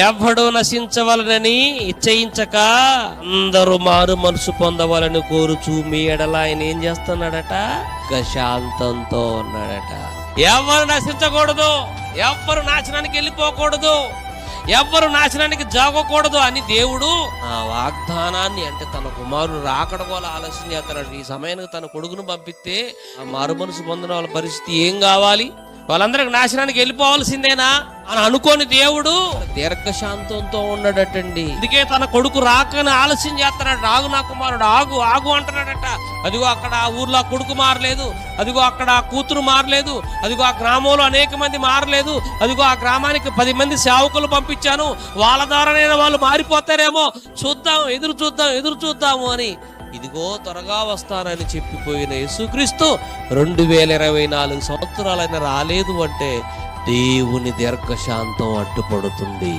ఎవడు నశించవలనని ఇచ్చయించక అందరూ మారు మనసు పొందవాలని కోరుచు మీ ఎడల ఆయన ఏం చేస్తున్నాడట? శాంతంతో ఉన్నాడట. ఎవరు నశించకూడదు ఎవ్వరు నాశనానికి వెళ్ళిపోకూడదు ఎవ్వరు నాశనానికి జాగకూడదు అని దేవుడు ఆ వాగ్దానాన్ని అంటే తన కుమారుడు రాకడగోల కూడా ఆలస్యం చేస్తున్నాడు. ఈ సమయానికి తన కొడుకును పంపిస్తే ఆ మారు మనసు పొందిన వాళ్ళ పరిస్థితి ఏం కావాలి? వాళ్ళందరికి నాశనానికి వెళ్ళిపోవాల్సిందేనా అని అనుకోని దేవుడు దీర్ఘశాంతంతో ఉన్నాడటండి. అందుకే తన కొడుకు రాకని ఆలస్యం చేస్తున్నాడు. ఆగు నా కుమారుడు ఆగు ఆగు అంటున్నాడట. అదిగో అక్కడ ఆ ఊర్లో ఆ కొడుకు మారలేదు. అదిగో అక్కడ ఆ కూతురు మారలేదు. అదిగో ఆ గ్రామంలో అనేక మంది మారలేదు. అదిగో ఆ గ్రామానికి పది మంది సేవకులు పంపించాను. వాళ్ళ ద్వారానైనా వాళ్ళు మారిపోతారేమో. చూద్దాం ఎదురు చూద్దాం ఎదురు చూద్దాము అని ఇదిగో త్వరగా వస్తానని చెప్పిపోయిన యేసుక్రీస్తు రెండు వేల ఇరవై నాలుగు సంవత్సరాలైనా రాలేదు అంటే దేవుని దీర్ఘశాంతం అడ్డుపడుతుంది.